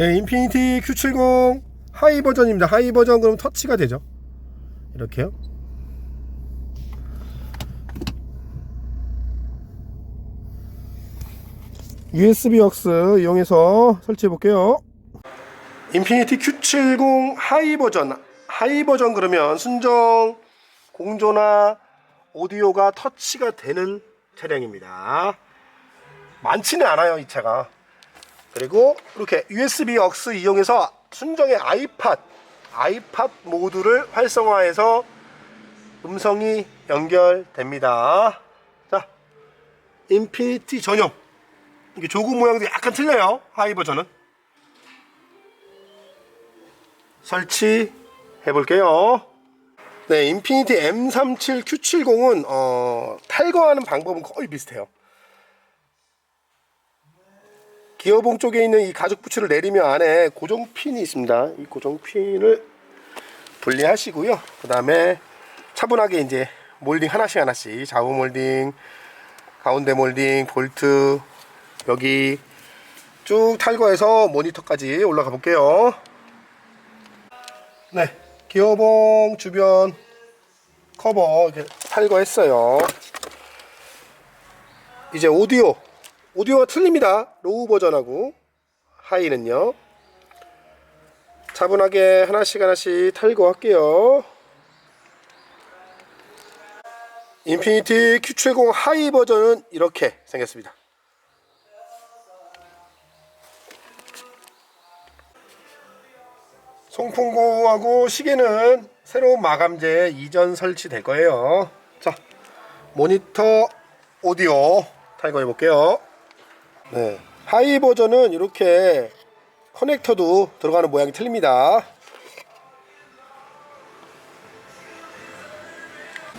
예, 인피니티 Q70 하이 버전입니다. 하이 버전 그럼 터치가 되죠. 이렇게요. USB aux 이용해서 설치해 볼게요. 인피니티 Q70 하이 버전. 하이 버전 그러면 순정 공조나 오디오가 터치가 되는 차량입니다. 많지는 않아요, 이 차가. 그리고 이렇게 USB aux 이용해서 순정의 아이팟 아이팟 모드를 활성화해서 음성이 연결됩니다. 자, 인피니티 전용. 이게 조그 모양도 약간 틀려요. 하이 버전은. 설치 해 볼게요. 네, 인피니티 M37 Q70은 어, 탈거하는 방법은 거의 비슷해요. 기어봉 쪽에 있는 이 가죽 부츠를 내리면 안에 고정 핀이 있습니다. 이 고정 핀을 분리하시고요. 그 다음에 차분하게 이제 몰딩 하나씩 하나씩 좌우 몰딩, 가운데 몰딩, 볼트 여기 쭉 탈거해서 모니터까지 올라가 볼게요. 네, 기어봉 주변 커버 이렇게 탈거했어요. 이제 오디오 오디오가 틀립니다. 로우 버전하고 하이는요. 차분하게 하나씩 하나씩 탈거할게요. 인피니티 Q70 하이 버전은 이렇게 생겼습니다. 송풍구하고 시계는 새로운 마감재 이전 설치될 거예요. 자, 모니터 오디오 탈거해 볼게요. 네. 하이 버전은 이렇게 커넥터도 들어가는 모양이 틀립니다.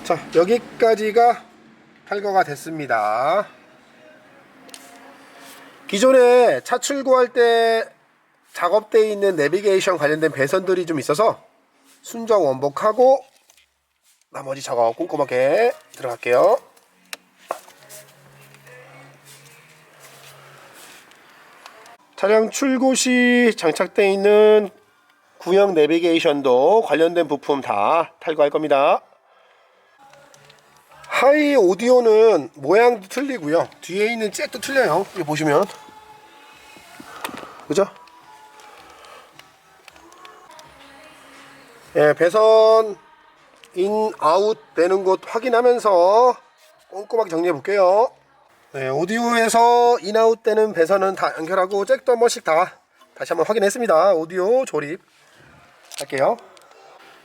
자, 여기까지가 탈거가 됐습니다. 기존에 차 출고할 때 작업대에 있는 내비게이션 관련된 배선들이 좀 있어서 순정 원복하고 나머지 작업 꼼꼼하게 들어갈게요. 차량 출고 시 장착되어 있는 구형 내비게이션도 관련된 부품 다 탈거할 겁니다. 하이 오디오는 모양도 틀리고요. 뒤에 있는 잭도 틀려요. 여기 보시면. 그죠? 예, 배선 인, 아웃 되는 곳 확인하면서 꼼꼼하게 정리해 볼게요. 네, 오디오에서 인 아웃 되는 배선은 다 연결하고 잭도 한 번씩 다 다시 한번 확인했습니다. 오디오 조립 할게요.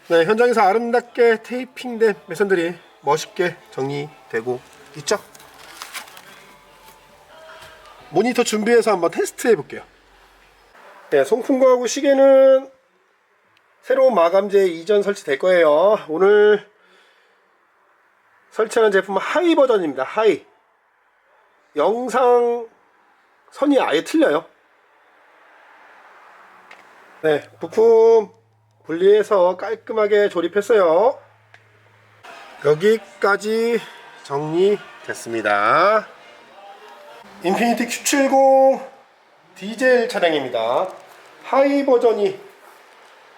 네, 현장에서 아름답게 테이핑된 배선들이 멋있게 정리되고 있죠. 모니터 준비해서 한번 테스트 해볼게요. 네, 송풍구하고 시계는 새로운 마감재 이전 설치될 거예요. 오늘 설치하는 제품은 하이 버전입니다. 하이. 영상 선이 아예 틀려요. 네, 부품 분리해서 깔끔하게 조립했어요. 여기까지 정리됐습니다. 인피니티 Q70 디젤 차량입니다. 하이 버전이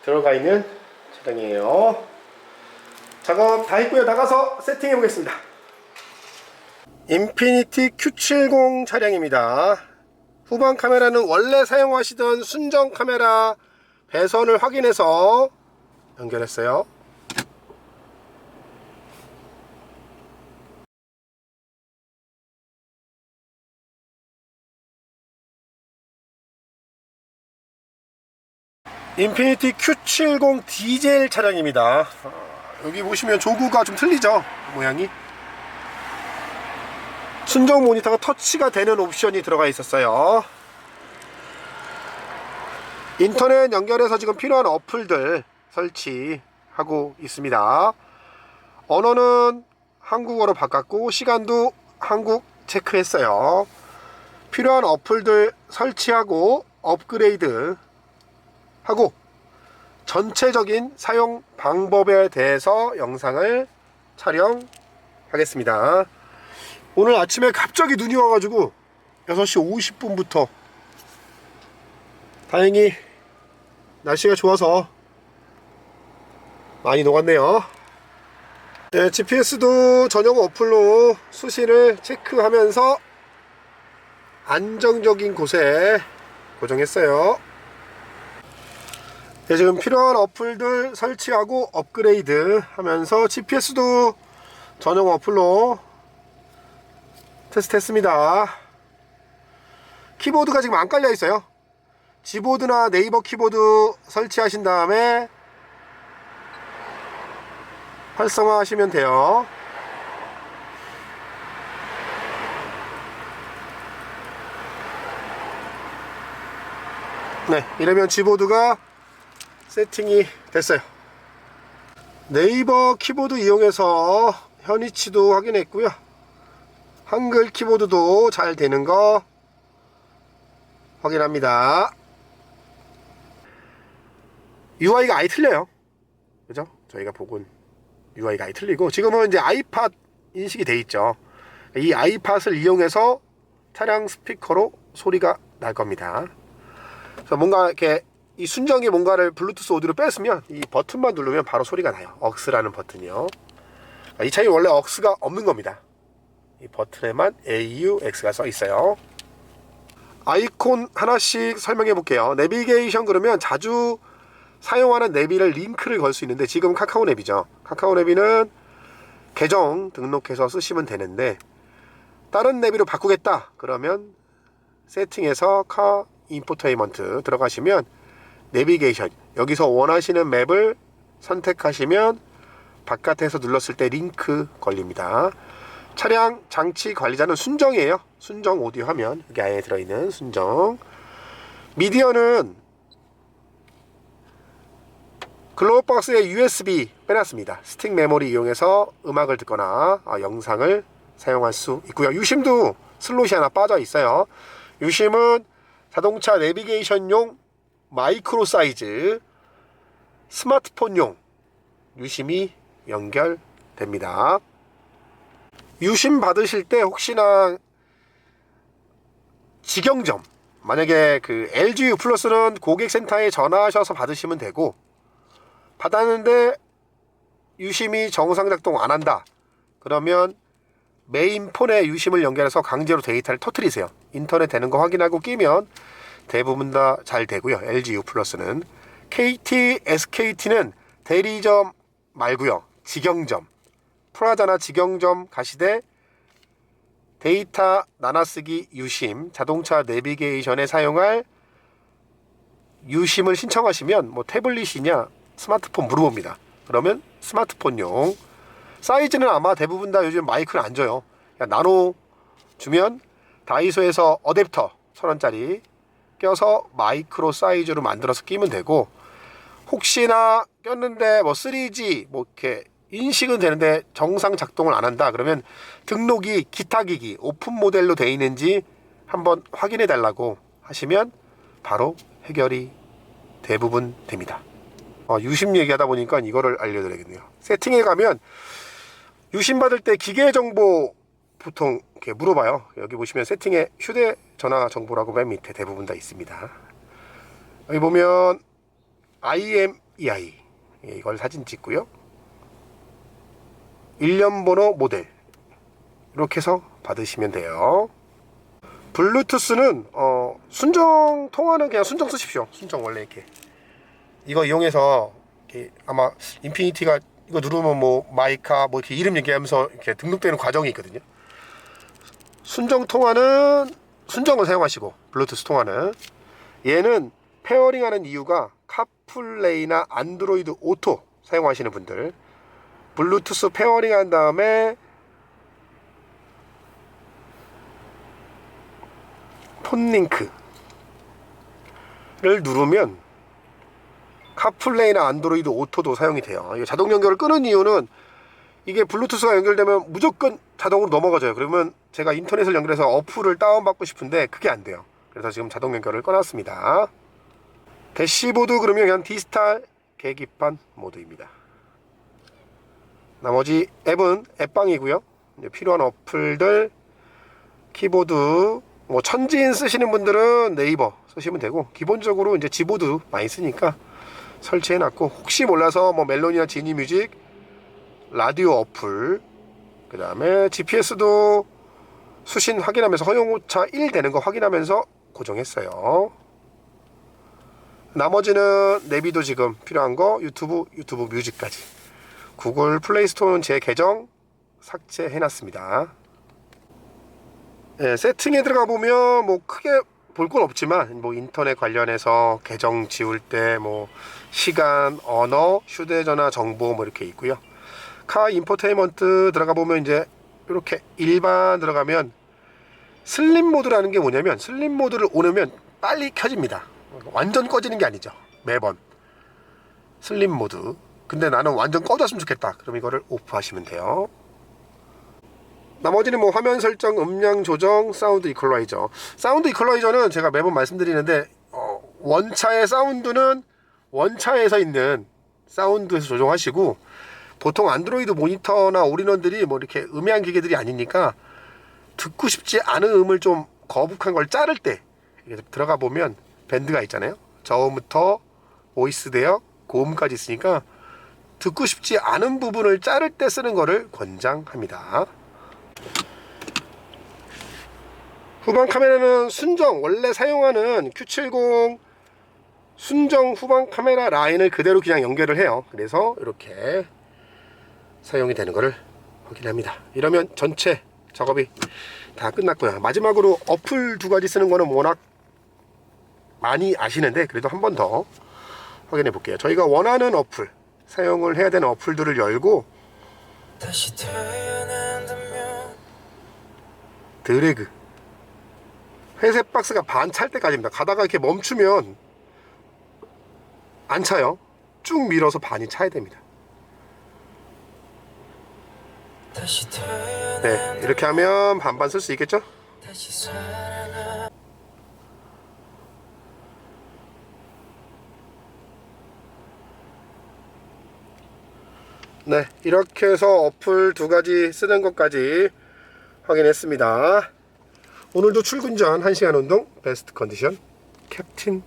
들어가 있는 차량이에요. 작업 다 했고요. 나가서 세팅해 보겠습니다. 인피니티 Q70 차량입니다. 후방 카메라는 원래 사용하시던 순정 카메라 배선을 확인해서 연결했어요. 인피니티 Q70 디젤 차량입니다. 어, 여기 보시면 조구가 좀 틀리죠? 모양이. 순정 모니터가 터치가 되는 옵션이 들어가 있었어요. 인터넷 연결해서 지금 필요한 어플들 설치하고 있습니다. 언어는 한국어로 바꿨고 시간도 한국 체크했어요. 필요한 어플들 설치하고 업그레이드 하고 전체적인 사용 방법에 대해서 영상을 촬영하겠습니다. 오늘 아침에 갑자기 눈이 와가지고 6시 50분부터 다행히 날씨가 좋아서 많이 녹았네요. 네, GPS도 전용 어플로 수시를 체크하면서 안정적인 곳에 고정했어요. 네, 지금 필요한 어플들 설치하고 업그레이드 하면서 GPS도 전용 어플로 테스트했습니다. 키보드가 지금 안 깔려 있어요. 지보드나 네이버 키보드 설치하신 다음에 활성화 하시면 돼요. 네, 이러면 지보드가 세팅이 됐어요. 네이버 키보드 이용해서 현위치도 확인했고요. 한글 키보드도 잘 되는 거 확인합니다. UI가 아예 틀려요. 그죠? 저희가 보곤 UI가 아예 틀리고 지금은 이제 아이팟 인식이 돼 있죠. 이 아이팟을 이용해서 차량 스피커로 소리가 날 겁니다. 그래서 뭔가 이렇게 이 순정이 뭔가를 블루투스 오디오로 뺐으면 이 버튼만 누르면 바로 소리가 나요. 억스라는 버튼이요. 이 차이 원래 억스가 없는 겁니다. 이 버튼에만 AUX가 써 있어요. 아이콘 하나씩 설명해 볼게요. 내비게이션 그러면 자주 사용하는 내비를 링크를 걸 수 있는데 지금 카카오 내비죠. 카카오 내비는 계정 등록해서 쓰시면 되는데 다른 내비로 바꾸겠다 그러면 세팅에서 카 인포테인먼트 들어가시면 내비게이션 여기서 원하시는 맵을 선택하시면 바깥에서 눌렀을 때 링크 걸립니다. 차량 장치 관리자는 순정이에요. 순정 오디오 화면 여기 안에 들어있는 순정. 미디어는 글로우박스에 USB 빼놨습니다. 스틱 메모리 이용해서 음악을 듣거나 아, 영상을 사용할 수 있고요. 유심도 슬롯이 하나 빠져 있어요. 유심은 자동차 내비게이션용 마이크로 사이즈 스마트폰용 유심이 연결됩니다. 유심 받으실 때 혹시나 직영점 만약에 그 LGU 플러스는 고객센터에 전화하셔서 받으시면 되고 받았는데 유심이 정상 작동 안 한다 그러면 메인 폰에 유심을 연결해서 강제로 데이터를 터트리세요 인터넷 되는 거 확인하고 끼면 대부분 다 잘 되고요. LGU 플러스는. KT, SKT는 대리점 말고요. 직영점. 프라자나 직영점 가시되 데이터 나눠쓰기 유심 자동차 내비게이션에 사용할 유심을 신청하시면 뭐 태블릿이냐 스마트폰 물어봅니다. 그러면 스마트폰용. 사이즈는 아마 대부분 다 요즘 마이크를 안 줘요. 나노 주면 다이소에서 어댑터 천 원짜리 껴서 마이크로 사이즈로 만들어서 끼면 되고 혹시나 꼈는데 뭐 3G 뭐 이렇게 인식은 되는데 정상 작동을 안 한다 그러면 등록이 기타 기기 오픈 모델로 돼 있는지 한번 확인해 달라고 하시면 바로 해결이 대부분 됩니다. 어, 유심 얘기하다 보니까 이거를 알려드리겠네요. 세팅에 가면 유심 받을 때 기계 정보 보통 이렇게 물어봐요. 여기 보시면 세팅에 휴대전화 정보라고 맨 밑에 대부분 다 있습니다. 여기 보면 IMEI 이걸 사진 찍고요. 일련 번호 모델 이렇게 해서 받으시면 돼요. 블루투스는 어, 순정 통화는 그냥 순정 쓰십시오. 순정 원래 이렇게 이거 이용해서 이렇게 아마 인피니티가 이거 누르면 뭐 마이카 뭐 이렇게 이름 얘기하면서 이렇게 등록되는 과정이 있거든요. 순정 통화는 순정을 사용하시고 블루투스 통화는 얘는 페어링하는 이유가 카플레이나 안드로이드 오토 사용하시는 분들 블루투스 페어링 한 다음에 폰링크를 누르면 카플레이나 안드로이드 오토도 사용이 돼요. 자동 연결을 끄는 이유는 이게 블루투스가 연결되면 무조건 자동으로 넘어가져요. 그러면 제가 인터넷을 연결해서 어플을 다운받고 싶은데 그게 안 돼요. 그래서 지금 자동 연결을 꺼놨습니다. 대시보드 그러면 그냥 디지털 계기판 모드입니다. 나머지 앱은 앱방이고요. 필요한 어플들 키보드 뭐 천지인 쓰시는 분들은 네이버 쓰시면 되고 기본적으로 이제 지보드 많이 쓰니까 설치해 놨고 혹시 몰라서 뭐 멜론이나 지니 뮤직 라디오 어플 그 다음에 GPS도 수신 확인하면서 허용오차 1 되는 거 확인하면서 고정했어요. 나머지는 내비도 지금 필요한 거 유튜브 유튜브 뮤직까지 구글 플레이 스토어는 제 계정 삭제해 놨습니다. 예, 세팅에 들어가 보면 뭐 크게 볼 건 없지만 뭐 인터넷 관련해서 계정 지울 때 뭐 시간, 언어, 휴대전화 정보 뭐 이렇게 있고요. 카 인포테인먼트 들어가 보면 이제 이렇게 일반 들어가면 슬림 모드라는 게 뭐냐면 슬림 모드를 오르면 빨리 켜집니다. 완전 꺼지는 게 아니죠. 매번 슬림 모드. 근데 나는 완전 꺼졌으면 좋겠다. 그럼 이거를 오프하시면 돼요. 나머지는 뭐 화면 설정, 음량 조정, 사운드 이퀄라이저. 사운드 이퀄라이저는 제가 매번 말씀드리는데 어, 원차의 사운드는 원차에서 있는 사운드에서 조정하시고 보통 안드로이드 모니터나 올인원들이 뭐 이렇게 음향 기계들이 아니니까 듣고 싶지 않은 음을 좀 거북한 걸 자를 때 들어가 보면 밴드가 있잖아요. 저음부터 보이스 대역, 고음까지 있으니까 듣고 싶지 않은 부분을 자를 때 쓰는 거를 권장합니다. 후방 카메라는 순정 원래 사용하는 Q70 순정 후방 카메라 라인을 그대로 그냥 연결을 해요. 그래서 이렇게 사용이 되는 것을 확인합니다. 이러면 전체 작업이 다 끝났고요. 마지막으로 어플 두 가지 쓰는 거는 워낙 많이 아시는데 그래도 한 번 더 확인해 볼게요. 저희가 원하는 어플 사용을 해야 되는 어플들을 열고 드래그 회색 박스가 반 찰 때까지입니다. 가다가 이렇게 멈추면 안 차요. 쭉 밀어서 반이 차야 됩니다. 다시 태어난 네, 이렇게 하면 반반 쓸 수 있겠죠? 네, 이렇게 해서 어플 두 가지 쓰는 것까지 확인했습니다. 오늘도 출근 전 1시간 운동 베스트 컨디션 캡틴